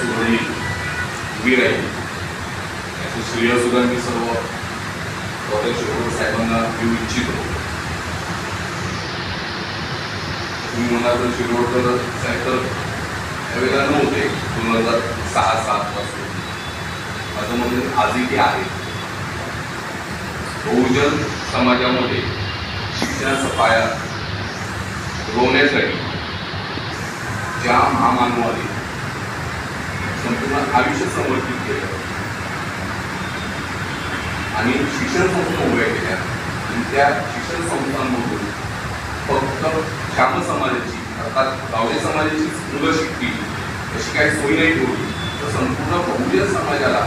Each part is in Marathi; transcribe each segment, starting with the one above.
वास्तूची वास्तू घडी उभी राहील याचं श्रेय सुद्धा मी सर्व डॉक्टर शिरोड साहेबांना देऊ इच्छितो तुम्ही म्हणाल तर शिरोडकर साहेब तर त्यावेळेला नव्हते दोन हजार सहा सात पासून माझं म्हणणं आजही ते आहे. बहुजन समाजामध्ये शिक्षणाचा पाया रोवण्यासाठी ज्या महामानवाने संपूर्ण आयुष्य समर्पित केलं. आणि शिक्षण संस्था उभ्या केल्या. आणि त्या शिक्षण संस्थांमधून फक्त श्याम समाजाची अर्थात गावडे समाजाची मुलं शिकतील अशी काही सोयी नाही ठेवली तर संपूर्ण बहुजन समाजाला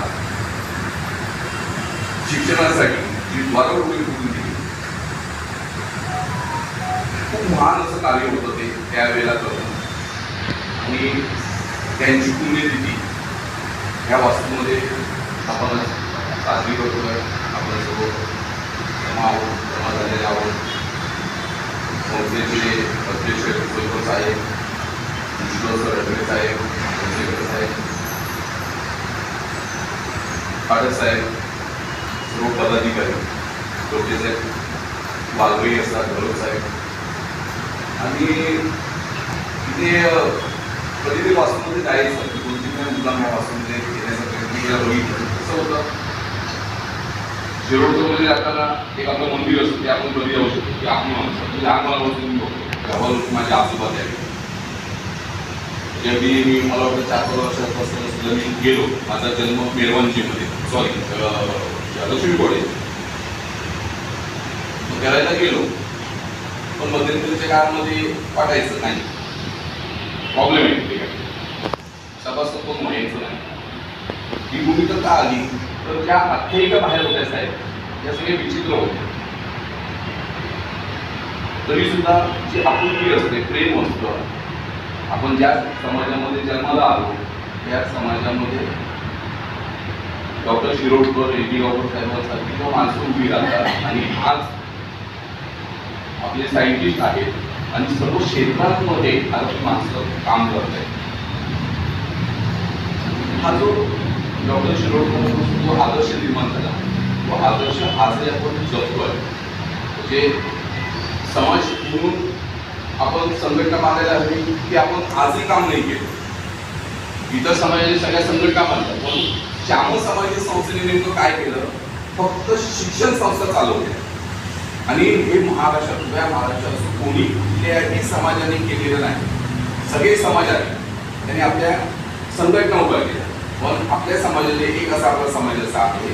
शिक्षणासाठी जी द्वारं करून दिली. खूप महान असं कार्य होतं ते त्यावेळेला करून आणि त्यांची पुण्यतिथी ह्या वास्तूमध्ये आपण साजरी करतो आहे आपण सर्व हो. जमा आहोत जमा झालेले आहोत. संस्थेचे अध्यक्ष सोयकर साहेब विष्णू सर अडवे साहेब सोयकर साहेब पाठक साहेब सर्व पदाधिकारी डोके साहेब बालवई असतात गौरव साहेब. आणि इथे कधीतरी वास्तूमध्ये जायचं की दोन तीन मुलांना वास्तूमध्ये तिला बघितलं. कसं होतं? शिरोडमध्ये म्हणजे जाताना एक आपलं मंदिर असतं ते आपण कधी जाऊ शकतो की आपण माणसं म्हणजे लहान मुलापासून मी बघतो. माझ्या आजोबा द्यावे ज्यावेळी मी मला वाटतं चार पाच वर्षापासून सुद्धा मी गेलो. माझा जन्म मेरवांचीमध्ये सॉरी लक्ष्मीकोडे मग करायला गेलो. पण मध्यंतरीच्या काळामध्ये वाटायचं नाही प्रॉब्लेम आहे ते काय सभासद पण म्हणायचं नाही ही भूमिका आली? तर ज्या आख्यायिका बाहेर होत्या साहेब. या सगळे विचित्र होते. तरी सुद्धा जी आपुलकी असते प्रेम असतं. आपण ज्या समाजामध्ये जन्माला आलो त्या समाजामध्ये doctor Shirodkar A D Gaonkar साहेबांसारखी किंवा माणसं उभी राहतात. आणि आज आपले सायंटिस्ट आहेत आणि सर्व क्षेत्रांमध्ये आरोग्य माणसं काम करत आहेत हा जो डॉक्टर शिरोड जो आदर्श निर्माण झाला तो आदर्श आजही आपण जपतोय म्हणजे समाज म्हणून आपण संघटना बांधायला हवी की आपण आजही काम नाही केलं. इतर समाजाने सगळ्या संघटना बांधल्या पण श्याम समाज संस्थेने नेमकं काय केलं? फक्त शिक्षण संस्था चालवल्या आणि हे महाराष्ट्रात उभ्या महाराष्ट्रात असं कोणी कुठल्याही समाजाने केलेलं नाही. सगळे समाजाने त्यांनी आपल्या संघटना उभ्या केल्या. पण आपल्या समाजाने एक असा आपला समाज असा आहे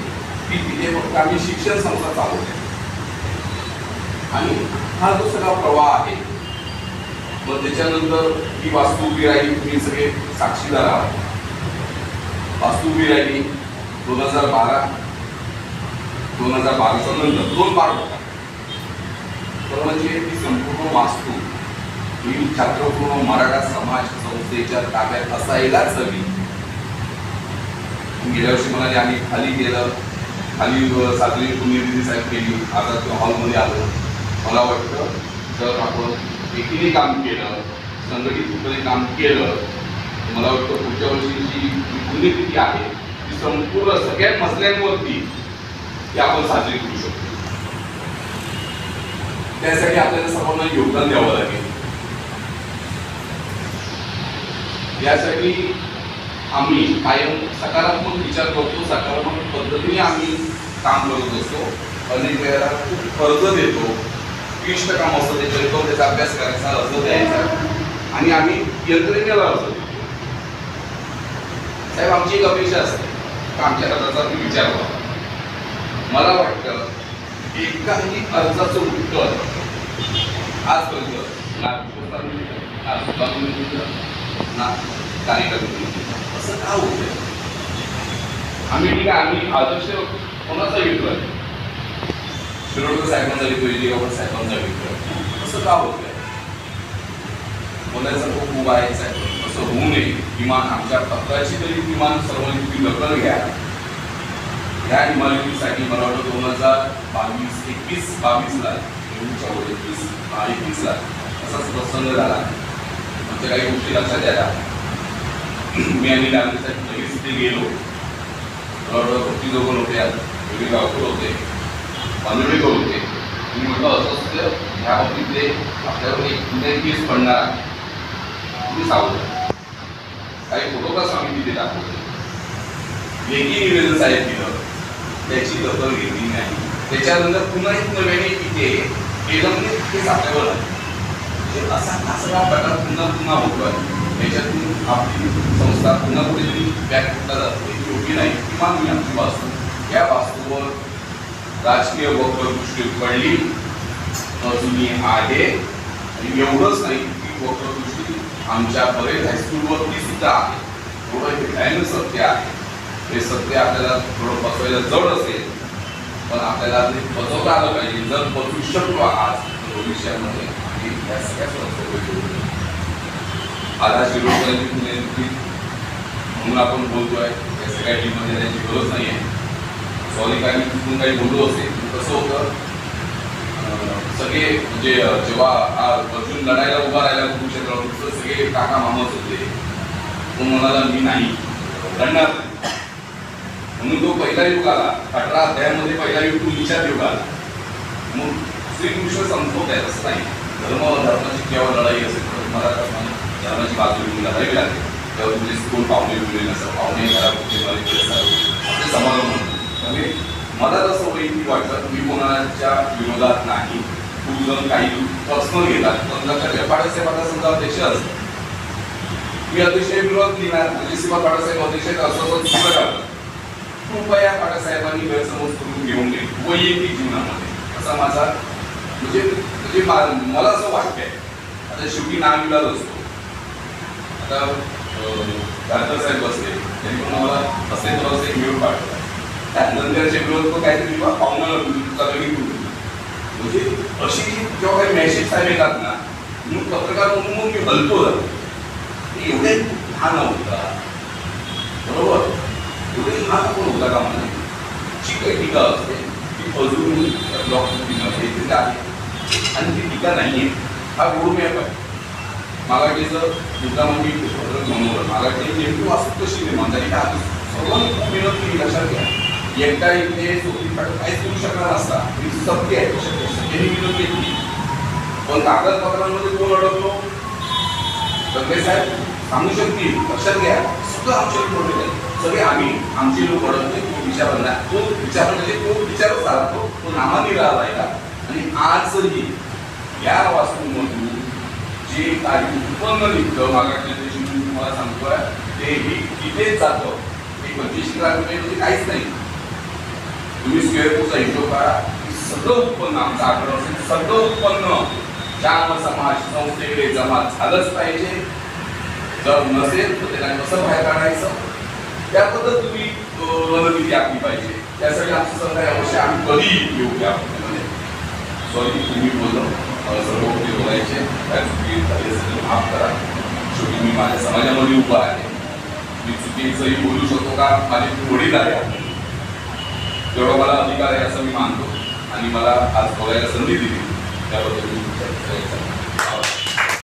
की तिथे फक्त आम्ही शिक्षण संस्था आहे. आणि हा जो सगळा प्रवाह आहे मग त्याच्यानंतर ही वास्तू उभी राहिली तुम्ही सगळे साक्षीदार आहात. वास्तू उभी राहिली दोन हजार बारा दोन हजार बाराच्या नंतर दोन बार होता तर म्हणजे ही संपूर्ण वास्तू ही छात्रपूर्ण मराठा समाज संस्थेच्या ताब्यात असायलाच हवी. गेल्या वर्षी म्हणाले आम्ही खाली गेलं खाली साजरी पुण्यतिथी साहेब केली. आता त्या हॉलमध्ये आलो. मला वाटतं तर आपण एकीने काम केलं संघटितपणे काम केलं मला वाटतं पुढच्या वर्षीची जी पुण्यतिथी आहे ती संपूर्ण सगळ्या मजल्यांवरती ती आपण साजरी करू शकतो. त्यासाठी आपल्याला सर्वांना योगदान द्यावं लागेल. यासाठी आम्ही कायम सकारात्मक विचार करतो सकारात्मक पद्धतीने आम्ही काम करत असतो अनेक वेळेला खूप कर्ज देतो. क्लिष्ट काम असतं ते करतो त्याचा अभ्यास करायचा अर्ज द्यायचा. आणि आम्ही यंत्रणेला अर्ज देतो. साहेब आमची एक अपेक्षा असते. का आमच्या अर्जाचा विचार व्हावा मला वाटतं एकाही अर्जाचं उत्तर आजपर्यंत ना कार्यक्रम. असं का होतंय आम्ही ठीक आहे आम्ही आदर्श कोणाचा घेतोय शिरोडकर साहेबांचा घेतोय जिगावर साहेबांचा घेतोय असं का होतंय? बोलायचं खूप आहे साहेब. असं होऊ नये. किमान आमच्या पत्राची तरी किमान सर्वांची तुम्ही दखल घ्या. या इमारतीसाठी मला वाटतं दोन हजार बावीस एकवीस बावीसला एकवीस एकवीसला असाच प्रसंग झाला. आमच्या काही गोष्टी लक्षात यायला मी आणि डान्ससाठी लगेच तिथे गेलो. जवळजवळ भक्ती दोघं होते वेगळे गावकर होते. पांदुळेकर होते. मी म्हटलं असं असतं ह्या बाबतीत ते आपल्यावर एक कुठे केस पडणार तुम्ही सावध राहा. काही फोटोग्राफ्स आम्ही तिथे दाखवले लेखी निवेदन साहेब दिलं. त्याची दखल घेतली नाही. त्याच्यानंतर पुन्हा एक नव्याने तिथे केलं म्हणजे तेच आपल्यावर आलं. म्हणजे असा हा सगळा प्रकार पुन्हा पुन्हा होतो आहे याच्यातून आपली संस्था पुन्हा कुठेतरी बॅक फुटला जातो योग्य नाही किंवा मी आमची वास्तू या वास्तूवर राजकीय वक्रदृष्टी पडली अजूनही आहे. आणि एवढंच नाही की वक्रदृष्टी आमच्या बरेच हायस्कूलवरती सुद्धा आहे. थोडं हे भयानक सत्य आहे. हे सत्य आपल्याला थोडं बसवायला जड असेल पण आपल्याला ते बसवता आलं पाहिजे. जर बसू शकलो आज भविष्यामध्ये आणि या सगळ्या संस्थेवर आता शिरोपर्यंत म्हणून आपण बोलतोय या सगळ्या टीममध्ये त्याची गरज नाही आहे सॉरी काय मी तिथून काही बोललो असेल कसं होतं सगळे म्हणजे जेव्हा हा अर्जुन लढायला उभा राहिला कुरुक्षेत्रावर तर सगळे काका मामच होते तो. म्हणाला मी नाही. लढणार म्हणून तो पहिला युग आला. अठरा अध्यायामध्ये पहिला युग तो विचार युग आला. मग श्रीकृष्ण संपवत आहे असं नाही. धर्म धर्माची केवळ लढाई असेल तर मला धर्माची बाजू घेऊन लढावी लागते. तेव्हा तुमचे कोण पाहुणे बिवले नसतात पाहुणे घरा कुठे मला आपले समाधान म्हणून म्हणजे मला तसं होईल की वाटतं मी कोणाच्या विरोधात नाही. तू जण काही पर्सनल घेतात. पण लक्षात घ्या पाडसाहेब आता समजा अध्यक्ष असतात. मी अतिशय विरोध लिहिणार म्हणजे सीमा पाडसाहेब अध्यक्ष असं असं चुकीचं करतात कृपया पाडसाहेबांनी गैरसमज करून घेऊन नये वैयक्तिक जीवनामध्ये. असा माझा म्हणजे म्हणजे मला असं वाटतंय. आता शेवटी नाव विलाज असतो. आता गाडकर साहेब बसले. त्यांनी पण मला असे तर असे मिळून पाठवला. त्यानंतरचे विरोध तो काहीतरी किंवा पाहुणा कमी म्हणजे अशी जी जेव्हा काही मेसेज साहेब येतात ना म्हणून पत्रकार म्हणून मग मी हलतो जातो ते एवढे लहान होता. बरोबर? एवढे लहान कोण होता का मला जी काही टीका असते ती अजून ब्लॉकमध्ये आहे. आणि ती टीका नाही आहे हा रोड मॅप आहे. मराठीचं मुद्दाम मी म्हणून मराठी नेमकी वास्तू कशी निर्माण झाली का सर्वांनी खूप मेहनत केली लक्षात घ्या. एकटा इथे सोपी काहीच करू शकणार नसता. ही सत्य आहे. सत्याने मेहनत घेतली पण कागदपत्रांमध्ये कोण अडकलो सगळे साहेब सांगू शकतील. लक्षात घ्या. सुद्धा आमच्या लोक आहे सगळे आम्ही आमचे लोक अडकले. तो विचार नाही तो विचार म्हणजे तो विचारच राहतो तो नामाने राहिला आणि आजही या वाचून जे काही उत्पन्न निघतं मागाच्या दिवशी मी तुम्हाला सांगतोय ते ही तिथेच जातं. हे पंचवीस लाख रुपये म्हणजे काहीच नाही. तुम्ही स्क्वेअर फूटचा हिशोब करा सगळं उत्पन्न आमचं आकडं असेल सगळं उत्पन्न श्याम समाज संस्थेकडे जमा झालंच पाहिजे. जर नसेल तर त्याला कसं बाहेर काढायचं? त्याबद्दल तुम्ही रणनीती आखली पाहिजे. त्यासाठी आमचं सरकार अवश्य आम्ही कधी येऊ द्या सॉरी तुम्ही बोललो. सर्व गोष्टी बोलायचे काय चुकी झाली असेल माफ करा. शेवटी मी माझ्या समाजामध्ये उभा आहे. मी चुकीचंही बोलू शकतो का? माझे वडील आहे तेवढा मला अधिकार आहे असं मी मानतो. आणि मला आज बोलायला संधी दिली. त्याबद्दल मी तुमचा